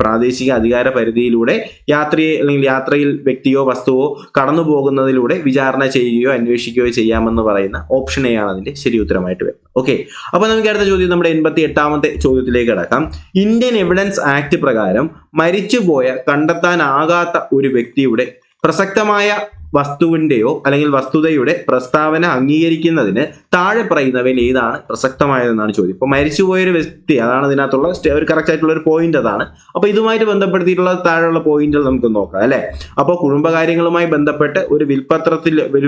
പ്രാദേശിക അധികാര പരിധിയിലൂടെ യാത്രയെ അല്ലെങ്കിൽ യാത്രയിൽ വ്യക്തിയോ വസ്തുവോ കടന്നു പോകുന്നതിലൂടെ വിചാരണ ചെയ്യുകയോ അന്വേഷിക്കുകയോ ചെയ്യാമെന്ന് പറയുന്ന ഓപ്ഷൻ എ ആണ് അതിന്റെ ശരി ഉത്തരമായിട്ട് വരുന്നത്. ഓക്കെ അപ്പൊ നമുക്ക് അടുത്ത ചോദ്യം നമ്മുടെ എൺപത്തി എട്ടാമത്തെ ചോദ്യത്തിലേക്ക് കടക്കാം. ഇന്ത്യൻ എവിഡൻസ് ആക്ട് പ്രകാരം മരിച്ചുപോയ കണ്ടെത്താനാകാത്ത ഒരു വ്യക്തിയുടെ പ്രസക്തമായ വസ്തുവിന്റെയോ അല്ലെങ്കിൽ വസ്തുതയുടെ പ്രസ്താവന അംഗീകരിക്കുന്നതിന് താഴെ പറയുന്നവയിൽ ഏതാണ് പ്രസക്തമായതെന്നാണ് ചോദ്യം. ഇപ്പൊ മരിച്ചുപോയൊരു വ്യക്തി അതാണ് ഇതിനകത്തുള്ള ഒരു കറക്റ്റ് ആയിട്ടുള്ള ഒരു പോയിന്റ് അതാണ്. അപ്പൊ ഇതുമായിട്ട് ബന്ധപ്പെടുത്തിയിട്ടുള്ള താഴെയുള്ള പോയിന്റുകൾ നമുക്ക് നോക്കാം അല്ലെ? അപ്പോൾ കുടുംബകാര്യങ്ങളുമായി ബന്ധപ്പെട്ട് ഒരു വിൽപത്രത്തിൽ ഒരു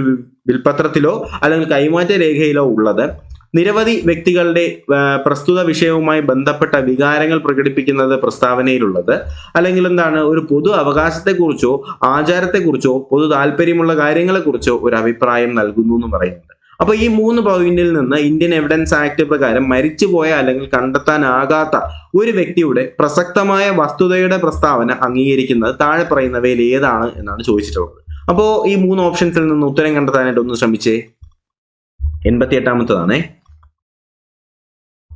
വിൽപത്രത്തിലോ അല്ലെങ്കിൽ കൈമാറ്റ രേഖയിലോ ഉള്ളത് നിരവധി വ്യക്തികളുടെ പ്രസ്തുത വിഷയവുമായി ബന്ധപ്പെട്ട വികാരങ്ങൾ പ്രകടിപ്പിക്കുന്നത് പ്രസ്താവനയിലുള്ളത്. അല്ലെങ്കിൽ എന്താണ് ഒരു പൊതു അവകാശത്തെക്കുറിച്ചോ ആചാരത്തെക്കുറിച്ചോ പൊതു താല്പര്യമുള്ള കാര്യങ്ങളെക്കുറിച്ചോ ഒരു അഭിപ്രായം നൽകുന്നു എന്ന് പറയുന്നുണ്ട്. അപ്പൊ ഈ മൂന്ന് പോയിന്റിൽ നിന്ന് ഇന്ത്യൻ എവിഡൻസ് ആക്ട് പ്രകാരം മരിച്ചുപോയ അല്ലെങ്കിൽ കണ്ടെത്താനാകാത്ത ഒരു വ്യക്തിയുടെ പ്രസക്തമായ വസ്തുതയുടെ പ്രസ്താവന അംഗീകരിക്കുന്നത് താഴെ പറയുന്നവയിൽ ഏതാണ് എന്നാണ് ചോദിച്ചിട്ടുള്ളത്. അപ്പോ ഈ മൂന്ന് ഓപ്ഷൻസിൽ നിന്ന് ഉത്തരം കണ്ടെത്താനായിട്ട് ഒന്ന് ശ്രമിച്ചേ. എൺപത്തി എട്ടാമത്തതാണേ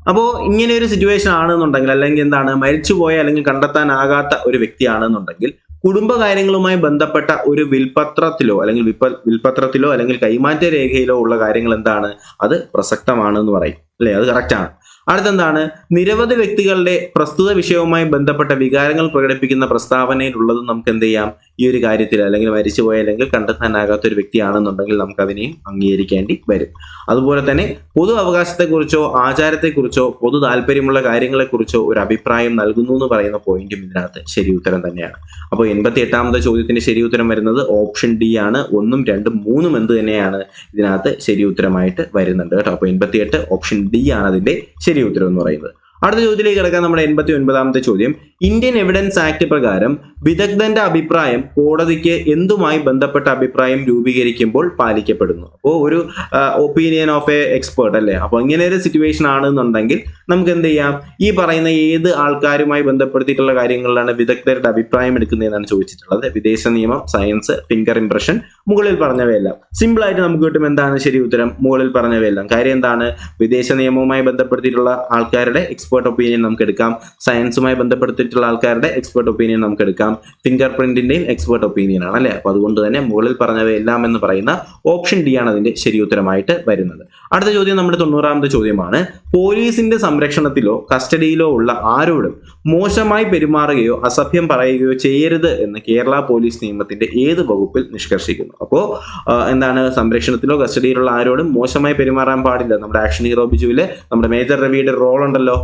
അപ്പോ ഇങ്ങനെ ഒരു സിറ്റുവേഷൻ ആണെന്നുണ്ടെങ്കിൽ അല്ലെങ്കിൽ എന്താണ് മരിച്ചുപോയ അല്ലെങ്കിൽ കണ്ടെത്താനാകാത്ത ഒരു വ്യക്തിയാണെന്നുണ്ടെങ്കിൽ കുടുംബകാര്യങ്ങളുമായി ബന്ധപ്പെട്ട ഒരു വിൽപത്രത്തിലോ അല്ലെങ്കിൽ വിൽപ വിൽപത്രത്തിലോ അല്ലെങ്കിൽ കൈമാറ്റ രേഖയിലോ ഉള്ള കാര്യങ്ങൾ എന്താണ്? അത് പ്രസക്തമാണ് എന്ന് പറയും. അല്ലെ? അത് കറക്റ്റാണ് അടുത്തെന്താണ്? നിരവധി വ്യക്തികളുടെ പ്രസ്തുത വിഷയവുമായി ബന്ധപ്പെട്ട വികാരങ്ങൾ പ്രകടിപ്പിക്കുന്ന പ്രസ്താവനയിലുള്ളത് നമുക്ക് എന്ത് ചെയ്യാം? ഈ ഒരു കാര്യത്തിൽ അല്ലെങ്കിൽ മരിച്ചുപോയ അല്ലെങ്കിൽ കണ്ടെത്താനാകാത്ത ഒരു വ്യക്തിയാണെന്നുണ്ടെങ്കിൽ നമുക്ക് അതിനെയും അംഗീകരിക്കേണ്ടി വരും. അതുപോലെ തന്നെ പൊതു അവകാശത്തെക്കുറിച്ചോ ആചാരത്തെക്കുറിച്ചോ പൊതു താല്പര്യമുള്ള കാര്യങ്ങളെക്കുറിച്ചോ ഒരു അഭിപ്രായം നൽകുന്നു എന്ന് പറയുന്ന പോയിന്റും ഇതിനകത്ത് ശരി ഉത്തരം തന്നെയാണ്. അപ്പോൾ എൺപത്തി എട്ടാമത്തെ ചോദ്യത്തിന് ശരി ഉത്തരം വരുന്നത് ഓപ്ഷൻ ഡി ആണ്. ഒന്നും രണ്ടും മൂന്നും എന്ത് തന്നെയാണ് ഇതിനകത്ത് ശരി ഉത്തരമായിട്ട് വരുന്നുണ്ട് കേട്ടോ. അപ്പോൾ എൺപത്തി എട്ട് ഓപ്ഷൻ ഡി ആണ് അതിന്റെ ശരി ഉത്തരം എന്ന് പറയുന്നത്. അടുത്ത ചോദ്യത്തിലേക്ക് കിടക്കാൻ നമ്മുടെ എൺപത്തി ഒൻപതാമത്തെ ചോദ്യം. ഇന്ത്യൻ എവിഡൻസ് ആക്ട് പ്രകാരം വിദഗ്ധന്റെ അഭിപ്രായം കോടതിക്ക് എന്തുമായി ബന്ധപ്പെട്ട അഭിപ്രായം രൂപീകരിക്കുമ്പോൾ പാലിക്കപ്പെടുന്നു. അപ്പോൾ ഒരു ഒപ്പീനിയൻ ഓഫ് എ എക്സ്പേർട്ട് അല്ലേ? അപ്പോൾ ഇങ്ങനെ ഒരു സിറ്റുവേഷൻ ആണെന്നുണ്ടെങ്കിൽ നമുക്ക് എന്ത് ചെയ്യാം? ഈ പറയുന്ന ഏത് ആൾക്കാരുമായി ബന്ധപ്പെടുത്തിയിട്ടുള്ള കാര്യങ്ങളിലാണ് വിദഗ്ധരുടെ അഭിപ്രായം എടുക്കുന്നതെന്നാണ് ചോദിച്ചിട്ടുള്ളത്. വിദേശ നിയമം സയൻസ് ഫിംഗർ ഇംപ്രഷൻ മുകളിൽ പറഞ്ഞവയെല്ലാം. സിമ്പിൾ ആയിട്ട് നമുക്ക് കിട്ടും എന്താണ് ശരി ഉത്തരം? മുകളിൽ പറഞ്ഞവയെല്ലാം. കാര്യം എന്താണ്? വിദേശ നിയമവുമായി ബന്ധപ്പെടുത്തിയിട്ടുള്ള ആൾക്കാരുടെ എക്സ്പേർട്ട് എക്സ്പേർട്ട് ഒപ്പീനിയൻ നമുക്ക് എടുക്കാം. സയൻസുമായി ബന്ധപ്പെടുത്തിയിട്ടുള്ള ആൾക്കാരുടെ എക്സ്പേർട്ട് ഒപ്പീനിയൻ നമുക്ക് എടുക്കാം. ഫിംഗർ പ്രിന്റിന്റെയും എക്സ്പേർട്ട് ഒപ്പീനിയൻ ആണ് അല്ലെ? അപ്പൊ അതുകൊണ്ട് തന്നെ മുകളിൽ പറഞ്ഞവയെല്ലാം എന്ന് പറയുന്ന ഓപ്ഷൻ ഡി ആണ് അതിന്റെ ശരിയുത്തരമായിട്ട് വരുന്നത്. അടുത്ത ചോദ്യം നമ്മുടെ തൊണ്ണൂറാമത്തെ ചോദ്യമാണ്. പോലീസിന്റെ സംരക്ഷണത്തിലോ കസ്റ്റഡിയിലോ ഉള്ള ആരോടും മോശമായി പെരുമാറുകയോ അസഭ്യം പറയുകയോ ചെയ്യരുത് എന്ന് കേരള പോലീസ് നിയമത്തിന്റെ ഏത് വകുപ്പിൽ നിഷ്കർഷിക്കുന്നു? അപ്പോ എന്താണ് സംരക്ഷണത്തിലോ കസ്റ്റഡിയിലുള്ള ആരോടും മോശമായി പെരുമാറാൻ പാടില്ല. നമ്മുടെ ആക്ഷൻ ഹീറോ ബിജുവിൽ നമ്മുടെ മേജർ രവിയുടെ റോൾ ഉണ്ടല്ലോ.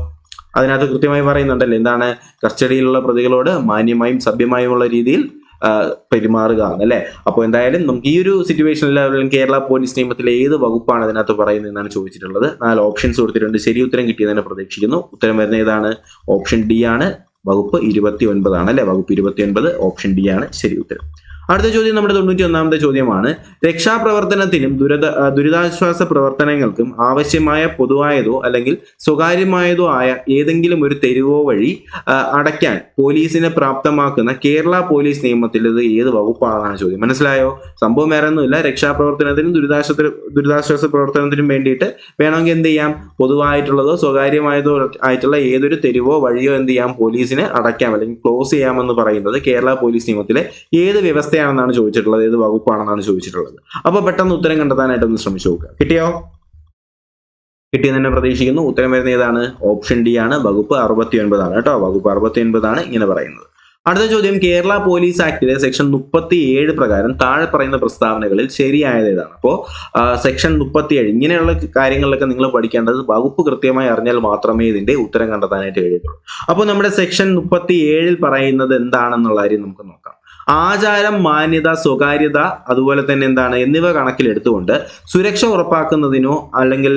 അതിനകത്ത് കൃത്യമായി പറയുന്നുണ്ടല്ലോ. എന്താണ്? കസ്റ്റഡിയിലുള്ള പ്രതികളോട് മാന്യമായും സഭ്യമായും ഉള്ള രീതിയിൽ പെരുമാറുക എന്നല്ലേ? അപ്പോൾ എന്തായാലും നമുക്ക് ഈ ഒരു സിറ്റുവേഷനിൽ കേരള പോലീസ് നിയമത്തിലെ ഏത് വകുപ്പാണ് അതിനകത്ത് പറയുന്നത് എന്നാണ് ചോദിച്ചിട്ടുള്ളത്. നാല് ഓപ്ഷൻസ് കൊടുത്തിട്ടുണ്ട്. ശരി ഉത്തരം കിട്ടിയതിനെ പ്രതീക്ഷിക്കുന്നു. ഉത്തരം വരുന്ന ഏതാണ്? ഓപ്ഷൻ ഡി ആണ്. വകുപ്പ് ഇരുപത്തി ഒൻപതാണ് അല്ലെ? വകുപ്പ് ഇരുപത്തി ഒൻപത് ഓപ്ഷൻ ഡി ആണ്. ശരി ഉത്തരം. അടുത്ത ചോദ്യം നമ്മുടെ തൊണ്ണൂറ്റി ഒന്നാമത്തെ ചോദ്യമാണ്. രക്ഷാപ്രവർത്തനത്തിനും ദുരിത ദുരിതാശ്വാസ പ്രവർത്തനങ്ങൾക്കും ആവശ്യമായ പൊതുവായതോ അല്ലെങ്കിൽ സ്വകാര്യമായതോ ആയ ഏതെങ്കിലും ഒരു തെരുവോ വഴി അടയ്ക്കാൻ പോലീസിനെ പ്രാപ്തമാക്കുന്ന കേരള പോലീസ് നിയമത്തിൽ ഇത് ഏത് വകുപ്പാണെന്നാണ് ചോദ്യം. മനസ്സിലായോ? സംഭവം വേറെ ഒന്നുമില്ല രക്ഷാപ്രവർത്തനത്തിനും ദുരിതാശ്വാസ ദുരിതാശ്വാസ പ്രവർത്തനത്തിനും വേണ്ടിയിട്ട് വേണമെങ്കിൽ എന്ത് ചെയ്യാം? പൊതുവായിട്ടുള്ളതോ സ്വകാര്യമായതോ ആയിട്ടുള്ള ഏതൊരു തെരുവോ വഴിയോ എന്ത് ചെയ്യാം? പോലീസിനെ അടയ്ക്കാം അല്ലെങ്കിൽ ക്ലോസ് ചെയ്യാമെന്ന് പറയുന്നത് കേരള പോലീസ് നിയമത്തിലെ ഏത് വ്യവസ്ഥയാണെന്നാണ് ചോദിച്ചിട്ടുള്ളത്? ഏത് വകുപ്പാണെന്നാണ് ചോദിച്ചിട്ടുള്ളത്? അപ്പൊ പെട്ടെന്ന് ഉത്തരം കണ്ടെത്താനായിട്ട് ഒന്ന് ശ്രമിച്ചു നോക്കുക. കിട്ടിയോ? കിട്ടിയെന്ന് തന്നെ പ്രതീക്ഷിക്കുന്നു. ഉത്തരം വരുന്ന ഏതാണ്? ഓപ്ഷൻ ഡി ആണ്. വകുപ്പ് അറുപത്തി ഒൻപതാണ് കേട്ടോ. വകുപ്പ് അറുപത്തി ഒൻപതാണ് ഇങ്ങനെ പറയുന്നത്. അടുത്ത ചോദ്യം. കേരള പോലീസ് ആക്ടിലെ സെക്ഷൻ മുപ്പത്തി ഏഴ് പ്രകാരം താഴെ പറയുന്ന പ്രസ്താവനകളിൽ ശരിയായത് ഏതാണ്? അപ്പോ സെക്ഷൻ മുപ്പത്തി ഏഴ് ഇങ്ങനെയുള്ള കാര്യങ്ങളിലൊക്കെ നിങ്ങൾ പഠിക്കേണ്ടത് വകുപ്പ് കൃത്യമായി അറിഞ്ഞാൽ മാത്രമേ ഇതിന്റെ ഉത്തരം കണ്ടെത്താനായിട്ട് കഴിയത്തുള്ളൂ. അപ്പോൾ നമ്മുടെ സെക്ഷൻ മുപ്പത്തി ഏഴിൽ പറയുന്നത് എന്താണെന്നുള്ള കാര്യം നമുക്ക് നോക്കാം. ആചാരം മാന്യത സ്വകാര്യത അതുപോലെ തന്നെ എന്താണ് എന്നിവ കണക്കിലെടുത്തുകൊണ്ട് സുരക്ഷ ഉറപ്പാക്കുന്നതിനോ അല്ലെങ്കിൽ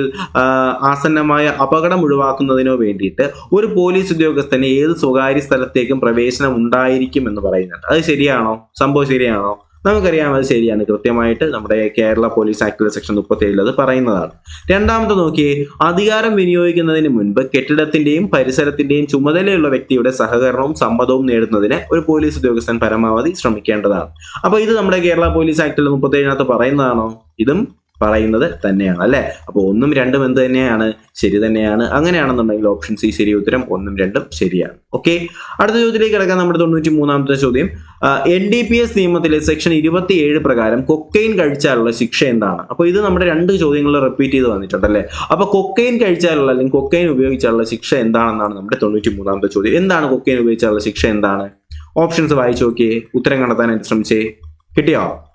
ആസന്നമായ അപകടം ഒഴിവാക്കുന്നതിനോ വേണ്ടിയിട്ട് ഒരു പോലീസ് ഉദ്യോഗസ്ഥന് ഏത് സ്വകാര്യ സ്ഥലത്തേക്കും പ്രവേശനം ഉണ്ടായിരിക്കും എന്ന് പറയുന്നുണ്ട്. അത് ശരിയാണോ? സംഭവം ശരിയാണോ? നമുക്കറിയാം അത് ശരിയാണ്. കൃത്യമായിട്ട് നമ്മുടെ കേരള പോലീസ് ആക്ടിലെ സെക്ഷൻ മുപ്പത്തി ഏഴിൽ അത് പറയുന്നതാണ്. രണ്ടാമത്തെ നോക്കിയേ അധികാരം വിനിയോഗിക്കുന്നതിന് മുൻപ് കെട്ടിടത്തിന്റെയും പരിസരത്തിന്റെയും ചുമതലയുള്ള വ്യക്തിയുടെ സഹകരണവും സമ്മതവും നേടുന്നതിന് ഒരു പോലീസ് ഉദ്യോഗസ്ഥൻ പരമാവധി ശ്രമിക്കേണ്ടതാണ്. അപ്പൊ ഇത് നമ്മുടെ കേരള പോലീസ് ആക്ടിൽ മുപ്പത്തി ഏഴിനകത്ത് പറയുന്നതാണോ? ഇതും പറയുന്നത് തന്നെയാണ് അല്ലെ? അപ്പൊ ഒന്നും രണ്ടും എന്ത് തന്നെയാണ്? ശരി തന്നെയാണ്. അങ്ങനെയാണെന്നുണ്ടെങ്കിൽ ഓപ്ഷൻ സി ശരി ഉത്തരം ഒന്നും രണ്ടും ശരിയാണ്. ഓക്കെ അടുത്ത ചോദ്യത്തിലേക്ക് കിടക്കാൻ നമ്മുടെ തൊണ്ണൂറ്റി മൂന്നാമത്തെ ചോദ്യം എൻ ഡി പി എസ് നിയമത്തിലെ സെക്ഷൻ ഇരുപത്തി ഏഴ് പ്രകാരം കൊക്കൈൻ കഴിച്ചാലുള്ള ശിക്ഷ എന്താണ്? അപ്പൊ ഇത് നമ്മുടെ രണ്ട് ചോദ്യങ്ങൾ റിപ്പീറ്റ് ചെയ്ത് വന്നിട്ടുണ്ട് അല്ലെ? അപ്പൊ കൊക്കൈൻ കഴിച്ചാലുള്ള അല്ലെങ്കിൽ കൊക്കൈൻ ഉപയോഗിച്ചാലുള്ള ശിക്ഷ എന്താണെന്നാണ് നമ്മുടെ തൊണ്ണൂറ്റി മൂന്നാമത്തെ ചോദ്യം. എന്താണ് കൊക്കൈൻ ഉപയോഗിച്ചാലുള്ള ശിക്ഷ എന്താണ്? ഓപ്ഷൻസ് വായിച്ചു നോക്കിയേ. ഉത്തരം കണ്ടെത്താനായിട്ട് ശ്രമിച്ചേ. കിട്ടിയോ?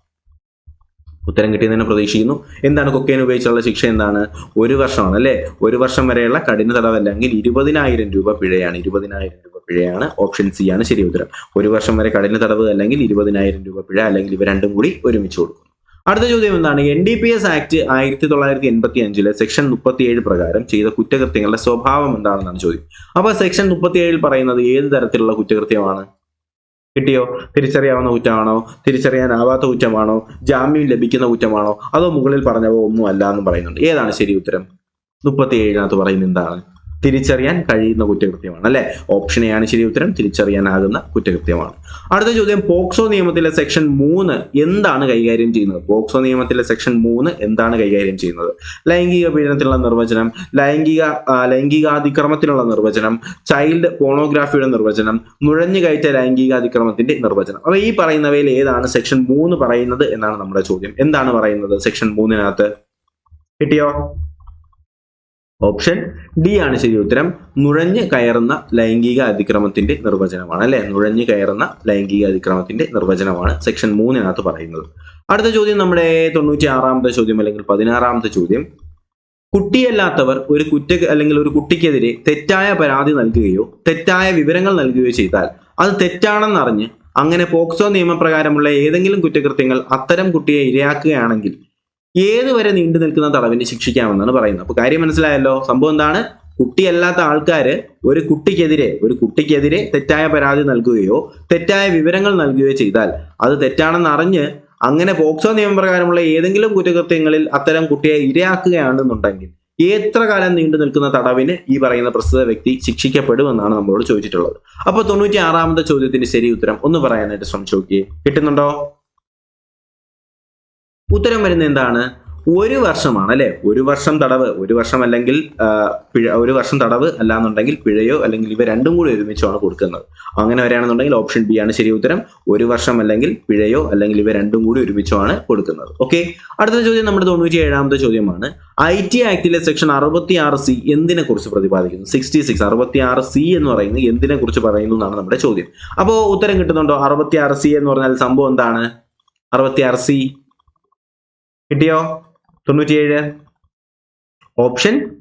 ഉത്തരം കിട്ടിയെന്ന് തന്നെ പ്രതീക്ഷിക്കുന്നു. എന്താണ് കൊക്കൈൻ ഉപയോഗിച്ചുള്ള ശിക്ഷ? എന്താണ്? ഒരു വർഷമാണ് അല്ലേ? ഒരു വർഷം വരെയുള്ള കഠിന തടവല്ലെങ്കിൽ ഇരുപതിനായിരം രൂപ പിഴയാണ്. ഇരുപതിനായിരം രൂപ പിഴയാണ്. ഓപ്ഷൻ സി ആണ് ശരി ഉത്തരം. ഒരു വർഷം വരെ കഠിന തടവ് അല്ലെങ്കിൽ ഇരുപതിനായിരം രൂപ പിഴ അല്ലെങ്കിൽ ഇവ രണ്ടും കൂടി ഒരുമിച്ച് കൊടുക്കും അടുത്ത ചോദ്യം എന്താണ്? N D P S act ആയിരത്തി തൊള്ളായിരത്തി എൺപത്തി അഞ്ചിലെ സെക്ഷൻ മുപ്പത്തി ഏഴ് പ്രകാരം ചെയ്ത കുറ്റകൃത്യങ്ങളുടെ സ്വഭാവം എന്താണെന്നാണ് ചോദ്യം. അപ്പൊ സെക്ഷൻ മുപ്പത്തി ഏഴിൽ പറയുന്നത് ഏത് തരത്തിലുള്ള കുറ്റകൃത്യമാണ്? കിട്ടിയോ? തിരിച്ചറിയാവുന്ന കുറ്റമാണോ? തിരിച്ചറിയാനാവാത്ത കുറ്റമാണോ? ജാമ്യം ലഭിക്കുന്ന കുറ്റമാണോ? അതോ മുകളിൽ പറഞ്ഞവോ ഒന്നും അല്ല എന്ന് പറയുന്നുണ്ട്. ഏതാണ് ശരി ഉത്തരം? മുപ്പത്തി ഏഴിനകത്ത് പറയുന്നത് എന്താണ്? തിരിച്ചറിയാൻ കഴിയുന്ന കുറ്റകൃത്യമാണ് അല്ലെ? ഓപ്ഷൻ എ ആണ് ശരി ഉത്തരം തിരിച്ചറിയാനാകുന്ന കുറ്റകൃത്യമാണ്. അടുത്ത ചോദ്യം പോക്സോ നിയമത്തിലെ സെക്ഷൻ മൂന്ന് എന്താണ് കൈകാര്യം ചെയ്യുന്നത്? പോക്സോ നിയമത്തിലെ സെക്ഷൻ മൂന്ന് എന്താണ് കൈകാര്യം ചെയ്യുന്നത്? ലൈംഗിക പീഡനത്തിനുള്ള നിർവചനം ലൈംഗിക ലൈംഗികാതിക്രമത്തിനുള്ള നിർവചനം ചൈൽഡ് പോണോഗ്രാഫിയുടെ നിർവചനം നുഴഞ്ഞു കയറ്റ ലൈംഗികാതിക്രമത്തിന്റെ നിർവചനം. അപ്പൊ ഈ പറയുന്നവയിൽ ഏതാണ് സെക്ഷൻ മൂന്ന് പറയുന്നത് എന്നാണ് നമ്മുടെ ചോദ്യം. എന്താണ് പറയുന്നത് സെക്ഷൻ മൂന്നിനകത്ത്? കിട്ടിയോ? ഓപ്ഷൻ ഡി ആണ് ശരി ഉത്തരം. നുഴഞ്ഞു കയറുന്ന ലൈംഗിക അതിക്രമത്തിന്റെ നിർവചനമാണ് അല്ലെ? നുഴഞ്ഞു കയറുന്ന ലൈംഗിക അതിക്രമത്തിന്റെ നിർവചനമാണ് സെക്ഷൻ മൂന്നിനകത്ത് പറയുന്നത്. അടുത്ത ചോദ്യം നമ്മുടെ തൊണ്ണൂറ്റി ആറാമത്തെ ചോദ്യം അല്ലെങ്കിൽ പതിനാറാമത്തെ ചോദ്യം. കുട്ടിയല്ലാത്തവർ ഒരു കുറ്റ അല്ലെങ്കിൽ ഒരു കുട്ടിക്കെതിരെ തെറ്റായ പരാതി നൽകുകയോ തെറ്റായ വിവരങ്ങൾ നൽകുകയോ ചെയ്താൽ അത് തെറ്റാണെന്നറിഞ്ഞ് അങ്ങനെ പോക്സോ നിയമപ്രകാരമുള്ള ഏതെങ്കിലും കുറ്റകൃത്യങ്ങൾ അത്തരം കുട്ടിയെ ഇരയാക്കുകയാണെങ്കിൽ ഏതുവരെ നീണ്ടു നിൽക്കുന്ന തടവിന് ശിക്ഷിക്കാമെന്നാണ് പറയുന്നത്. അപ്പൊ കാര്യം മനസ്സിലായല്ലോ? സംഭവം എന്താണ്? കുട്ടിയല്ലാത്ത ആൾക്കാര് ഒരു കുട്ടിക്കെതിരെ ഒരു കുട്ടിക്കെതിരെ തെറ്റായ പരാതി നൽകുകയോ തെറ്റായ വിവരങ്ങൾ നൽകുകയോ ചെയ്താൽ അത് തെറ്റാണെന്ന് അറിഞ്ഞ് അങ്ങനെ പോക്സോ നിയമപ്രകാരമുള്ള ഏതെങ്കിലും കുറ്റകൃത്യങ്ങളിൽ അത്തരം കുട്ടിയെ ഇരയാക്കുകയാണെന്നുണ്ടെങ്കിൽ എത്ര കാലം നീണ്ടു നിൽക്കുന്ന തടവിന് ഈ പറയുന്ന പ്രസ്തുത വ്യക്തി ശിക്ഷിക്കപ്പെടുമെന്നാണ് നമ്മളോട് ചോദിച്ചിട്ടുള്ളത്. അപ്പൊ തൊണ്ണൂറ്റി ആറാമത്തെ ചോദ്യത്തിന്റെ ശരി ഉത്തരം ഒന്ന് പറയാനായിട്ട് ശ്രമിച്ചു നോക്കിയേ. കിട്ടുന്നുണ്ടോ? ഉത്തരം വരുന്നത് എന്താണ്? ഒരു വർഷമാണ് അല്ലെ? ഒരു വർഷം തടവ് ഒരു വർഷം അല്ലെങ്കിൽ പിഴ ഒരു വർഷം തടവ് അല്ലാന്നുണ്ടെങ്കിൽ പിഴയോ അല്ലെങ്കിൽ ഇവ രണ്ടും കൂടി ഒരുമിച്ചാണ് കൊടുക്കുന്നത്. അങ്ങനെ വരികയാണെന്നുണ്ടെങ്കിൽ ഓപ്ഷൻ ബി ആണ് ശരി ഉത്തരം. ഒരു വർഷം അല്ലെങ്കിൽ പിഴയോ അല്ലെങ്കിൽ ഇവ രണ്ടും കൂടി ഒരുമിച്ചാണ് കൊടുക്കുന്നത്. ഓക്കെ? അടുത്ത ചോദ്യം നമ്മുടെ തൊണ്ണൂറ്റി ഏഴാമത്തെ ചോദ്യമാണ്. ഐ ടി ആക്ടിലെ സെക്ഷൻ അറുപത്തി ആറ് സി എന്തിനെ കുറിച്ച് പ്രതിപാദിക്കുന്നു? സിക്സ്റ്റി സിക്സ് അറുപത്തി ആറ് സി എന്ന് പറയുന്നത് എന്തിനെ കുറിച്ച് പറയുന്നു എന്നാണ് നമ്മുടെ ചോദ്യം. അപ്പോൾ ഉത്തരം കിട്ടുന്നുണ്ടോ? അറുപത്തി ആറ് സി എന്ന് പറഞ്ഞാൽ സംഭവം എന്താണ്? അറുപത്തി ആറ് സി കിട്ടിയോ? തൊണ്ണൂറ്റിയേഴ്. ഓപ്ഷൻ?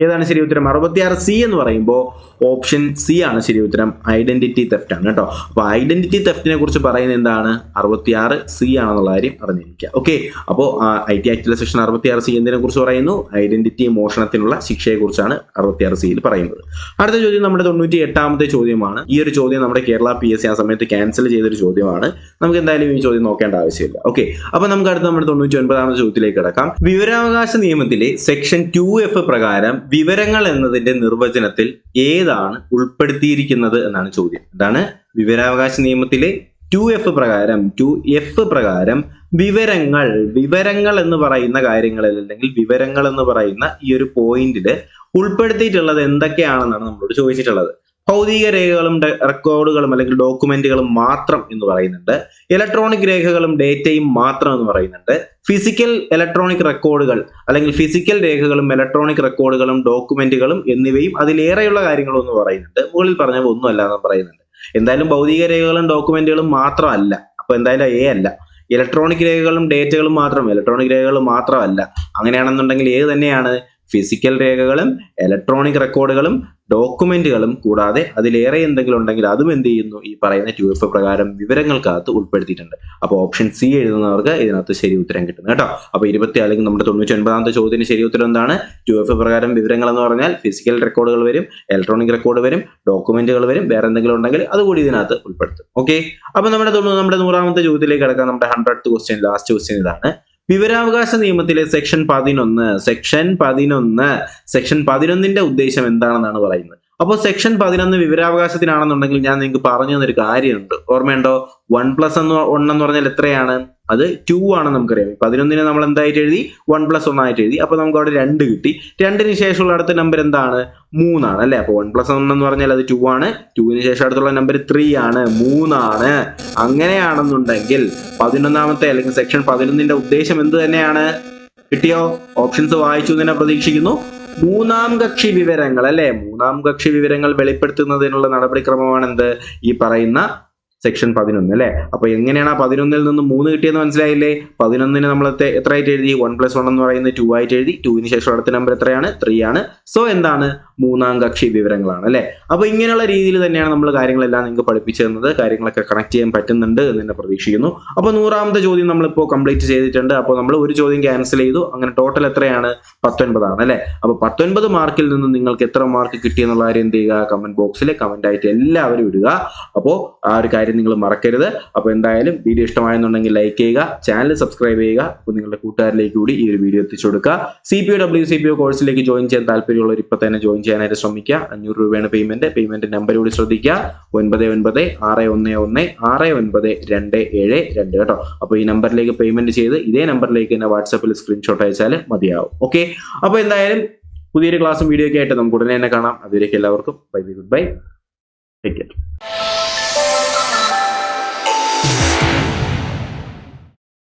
ഏതാണ് ശരി ഉത്തരം? അറുപത്തിയാറ് സി എന്ന് പറയുമ്പോൾ ഓപ്ഷൻ സി ആണ് ശരി ഉത്തരം. ഐഡന്റിറ്റി തെഫ്റ്റ് ആണ് കേട്ടോ. അപ്പൊ ഐഡന്റിറ്റി തെഫ്റ്റിനെ കുറിച്ച് പറയുന്നത് എന്താണ്? അറുപത്തിയാറ് സി ആണെന്നുള്ള കാര്യം അറിഞ്ഞിരിക്കുക. ഓക്കെ അപ്പോൾ ഐ ടി ആക്ടിലെ സെക്ഷൻ അറുപത്തിയാറ് സി എന്തിനെ കുറിച്ച് പറയുന്നു? ഐഡന്റിറ്റി മോഷണത്തിനുള്ള ശിക്ഷയെ കുറിച്ചാണ് അറുപത്തിയാറ് സിയിൽ പറയുന്നത്. അടുത്ത ചോദ്യം നമ്മുടെ തൊണ്ണൂറ്റി എട്ടാമത്തെ ചോദ്യമാണ്. ഈ ഒരു ചോദ്യം നമ്മുടെ കേരള പി എസ് സി ആ സമയത്ത് ക്യാൻസൽ ചെയ്തൊരു ചോദ്യമാണ്. നമുക്ക് എന്തായാലും ഈ ചോദ്യം നോക്കേണ്ട ആവശ്യമില്ല. ഓക്കെ അപ്പൊ നമുക്ക് അടുത്ത നമ്മുടെ തൊണ്ണൂറ്റി ഒൻപതാമത്തെ ചോദ്യത്തിലേക്ക് കിടക്കാം. വിവരാവകാശ നിയമത്തിലെ സെക്ഷൻ ടു എഫ് പ്രകാരം വിവരങ്ങൾ എന്നതിന്റെ നിർവചനത്തിൽ ഏതാണ് ഉൾപ്പെടുത്തിയിരിക്കുന്നത് എന്നാണ് ചോദ്യം. അതാണ് വിവരാവകാശ നിയമത്തിലെ ടു എഫ് പ്രകാരം ടു എഫ് പ്രകാരം വിവരങ്ങൾ വിവരങ്ങൾ എന്ന് പറയുന്ന കാര്യങ്ങളിൽ അല്ലെങ്കിൽ വിവരങ്ങൾ എന്ന് പറയുന്ന ഈ ഒരു പോയിന്റിൽ ഉൾപ്പെടുത്തിയിട്ടുള്ളത് എന്തൊക്കെയാണെന്നാണ് നമ്മളോട് ചോദിച്ചിട്ടുള്ളത്. ഭൗതിക രേഖകളും റെക്കോർഡുകളും അല്ലെങ്കിൽ ഡോക്യുമെന്റുകളും മാത്രം എന്ന് പറയുന്നുണ്ട്. ഇലക്ട്രോണിക് രേഖകളും ഡേറ്റയും മാത്രം എന്ന് പറയുന്നുണ്ട്. ഫിസിക്കൽ ഇലക്ട്രോണിക് റെക്കോർഡുകൾ അല്ലെങ്കിൽ ഫിസിക്കൽ രേഖകളും ഇലക്ട്രോണിക് റെക്കോർഡുകളും ഡോക്യുമെന്റുകളും എന്നിവയും അതിലേറെയുള്ള കാര്യങ്ങളും എന്ന് പറയുന്നുണ്ട്. മുകളിൽ പറഞ്ഞ ഒന്നുമല്ല എന്ന് പറയുന്നുണ്ട്. എന്തായാലും ഭൗതിക രേഖകളും ഡോക്യുമെന്റുകളും മാത്രമല്ല. അപ്പൊ എന്തായാലും എ അല്ല. ഇലക്ട്രോണിക് രേഖകളും ഡേറ്റകളും മാത്രം ഇലക്ട്രോണിക് രേഖകളും മാത്രമല്ല. അങ്ങനെയാണെന്നുണ്ടെങ്കിൽ ഏത് തന്നെയാണ്. ഫിസിക്കൽ രേഖകളും ഇലക്ട്രോണിക് റെക്കോർഡുകളും ഡോക്യുമെന്റുകളും കൂടാതെ അതിലേറെ എന്തെങ്കിലും ഉണ്ടെങ്കിൽ അതും എന്ത് ചെയ്യുന്നു? ഈ പറയുന്ന ടു എഫ് പ്രകാരം വിവരങ്ങൾക്കകത്ത് ഉൾപ്പെടുത്തിയിട്ടുണ്ട്. അപ്പോൾ ഓപ്ഷൻ സി എഴുതുന്നവർക്ക് ഇതിനകത്ത് ശരി ഉത്തരം കിട്ടുന്നു കേട്ടോ. അപ്പോൾ ഇരുപത്തി അല്ലെങ്കിൽ നമ്മുടെ തൊണ്ണൂറ്റി ഒൻപതാമത്തെ ചോദ്യത്തിന് ശരി ഉത്തരം എന്താണ്? ടു എഫ് പ്രകാരം വിവരങ്ങൾ എന്ന് പറഞ്ഞാൽ ഫിസിക്കൽ റെക്കോർഡുകൾ വരും ഇലക്ട്രോണിക് റെക്കോർഡ് വരും ഡോക്യുമെന്റുകൾ വരും വേറെ എന്തെങ്കിലും ഉണ്ടെങ്കിൽ അതുകൂടി ഇതിനകത്ത് ഉൾപ്പെടുത്തും. ഓക്കെ അപ്പൊ നമ്മുടെ നമ്മുടെ നൂറാമത്തെ ചോദ്യത്തിലേക്ക് കിടക്കാം. നമ്മുടെ ഹൺഡ്രഡ് ക്വസ്റ്റ്യൻ ലാസ്റ്റ് ക്വസ്റ്റ്യൻ ഇതാണ്. വിവരാവകാശ നിയമത്തിലെ സെക്ഷൻ പതിനൊന്ന് സെക്ഷൻ പതിനൊന്ന് സെക്ഷൻ പതിനൊന്നിന്റെ ഉദ്ദേശം എന്താണെന്നാണ് പറയുന്നത്. അപ്പോൾ സെക്ഷൻ പതിനൊന്ന് വിവരാവകാശത്തിനാണെന്നുണ്ടെങ്കിൽ ഞാൻ നിങ്ങൾക്ക് പറഞ്ഞു തന്നൊരു കാര്യമുണ്ട്. ഓർമ്മയുണ്ടോ? വൺ പ്ലസ് എന്ന് വൺ എന്ന് പറഞ്ഞാൽ എത്രയാണ്? അത് ടു ആണ് നമുക്കറിയാം. പതിനൊന്നിനെ നമ്മൾ എന്തായിട്ട് എഴുതി? വൺ പ്ലസ് ഒന്നായിട്ട് എഴുതി. അപ്പൊ നമുക്ക് അവിടെ രണ്ട് കിട്ടി. രണ്ടിന് ശേഷമുള്ള അടുത്ത നമ്പർ എന്താണ്? മൂന്നാണ് അല്ലെ? അപ്പൊ വൺ പ്ലസ് വൺ എന്ന് പറഞ്ഞാൽ അത് ടു ആണ്. ടുവിന് ശേഷം അടുത്തുള്ള നമ്പർ ത്രീ ആണ്. മൂന്നാണ്. അങ്ങനെയാണെന്നുണ്ടെങ്കിൽ പതിനൊന്നാമത്തെ അല്ലെങ്കിൽ സെക്ഷൻ പതിനൊന്നിന്റെ ഉദ്ദേശം എന്ത് തന്നെയാണ്? കിട്ടിയോ? ഓപ്ഷൻസ് വായിച്ചു എന്ന് തന്നെ പ്രതീക്ഷിക്കുന്നു. മൂന്നാം കക്ഷി വിവരങ്ങൾ അല്ലെ? മൂന്നാം കക്ഷി വിവരങ്ങൾ വെളിപ്പെടുത്തുന്നതിനുള്ള നടപടിക്രമമാണ് എന്ത് ഈ പറയുന്ന സെക്ഷൻ പതിനൊന്ന് അല്ലെ? അപ്പൊ എങ്ങനെയാണ് ആ പതിനൊന്നിൽ നിന്ന് മൂന്ന് കിട്ടിയെന്ന് മനസ്സിലായില്ലേ? പതിനൊന്നിന് നമ്മൾ എത്ര- എത്രയായിട്ട് എഴുതി? വൺ പ്ലസ് വൺ എന്ന് പറയുന്നത് ടു ആയിട്ട് എഴുതി. ടുവിന് ശേഷം അടുത്ത നമ്പർ എത്രയാണ്? ത്രീ ആണ്. സോ എന്താണ്? മൂന്നാം കക്ഷി വിവരങ്ങളാണ് അല്ലെ? അപ്പൊ ഇങ്ങനെയുള്ള രീതിയിൽ തന്നെയാണ് നമ്മൾ കാര്യങ്ങളെല്ലാം നിങ്ങൾക്ക് പഠിപ്പിച്ചു തന്നത് കാര്യങ്ങളൊക്കെ കണക്ട് ചെയ്യാൻ പറ്റുന്നുണ്ട് എന്ന് തന്നെ പ്രതീക്ഷിക്കുന്നു. അപ്പൊ നൂറാമത്തെ ചോദ്യം നമ്മളിപ്പോൾ കംപ്ലീറ്റ് ചെയ്തിട്ടുണ്ട്. അപ്പോൾ നമ്മൾ ഒരു ചോദ്യം ക്യാൻസൽ ചെയ്തു. അങ്ങനെ ടോട്ടൽ എത്രയാണ്? പത്തൊൻപതാണ് അല്ലെ? അപ്പൊ പത്തൊൻപത് മാർക്കിൽ നിന്ന് നിങ്ങൾക്ക് എത്ര മാർക്ക് കിട്ടിയെന്നുള്ള കാര്യം എന്ത് ചെയ്യുക? കമന്റ് ബോക്സിൽ കമന്റ് ആയിട്ട് എല്ലാവരും ഇടുക. അപ്പോൾ ആ ഒരു കാര്യം നിങ്ങൾ മറക്കരുത്. അപ്പോൾ എന്തായാലും വീഡിയോ ഇഷ്ടമായെന്നുണ്ടെങ്കിൽ ലൈക്ക് ചെയ്യുക ചാനൽ സബ്സ്ക്രൈബ് ചെയ്യുക അപ്പോൾ നിങ്ങളുടെ കൂട്ടുകാരിലേക്ക് കൂടി ഈ ഒരു വീഡിയോ എത്തിച്ചു കൊടുക്കുക. C P O W C P O കോഴ്സിലേക്ക് ജോയിൻ ചെയ്യാൻ താല്പര്യമുള്ളവർ ഇപ്പൊ തന്നെ ജോയിൻ ചെയ്യാനായിട്ട് ശ്രമിക്കുക. അഞ്ഞൂറ് രൂപയാണ് പേയ്മെന്റ് പേയ്മെന്റ് നമ്പർ കൂടി ശ്രദ്ധിക്കുക. ഒൻപത് ഒൻപത് ആറ് ഒന്ന് ഒന്ന് ആറ് ഒൻപത് രണ്ട് ഏഴ് രണ്ട് കേട്ടോ. അപ്പോൾ ഈ നമ്പറിലേക്ക് പേയ്മെന്റ് ചെയ്ത് ഇതേ നമ്പറിലേക്ക് തന്നെ വാട്സാപ്പിൽ സ്ക്രീൻഷോട്ട് അയച്ചാൽ മതിയാവും. ഓക്കെ അപ്പോൾ എന്തായാലും പുതിയൊരു ക്ലാസ്സും വീഡിയോ ഒക്കെ ആയിട്ട് നമുക്ക് ഉടനെ തന്നെ കാണാം. അതുവരേക്കും എല്ലാവർക്കും. Bye bye good bye take care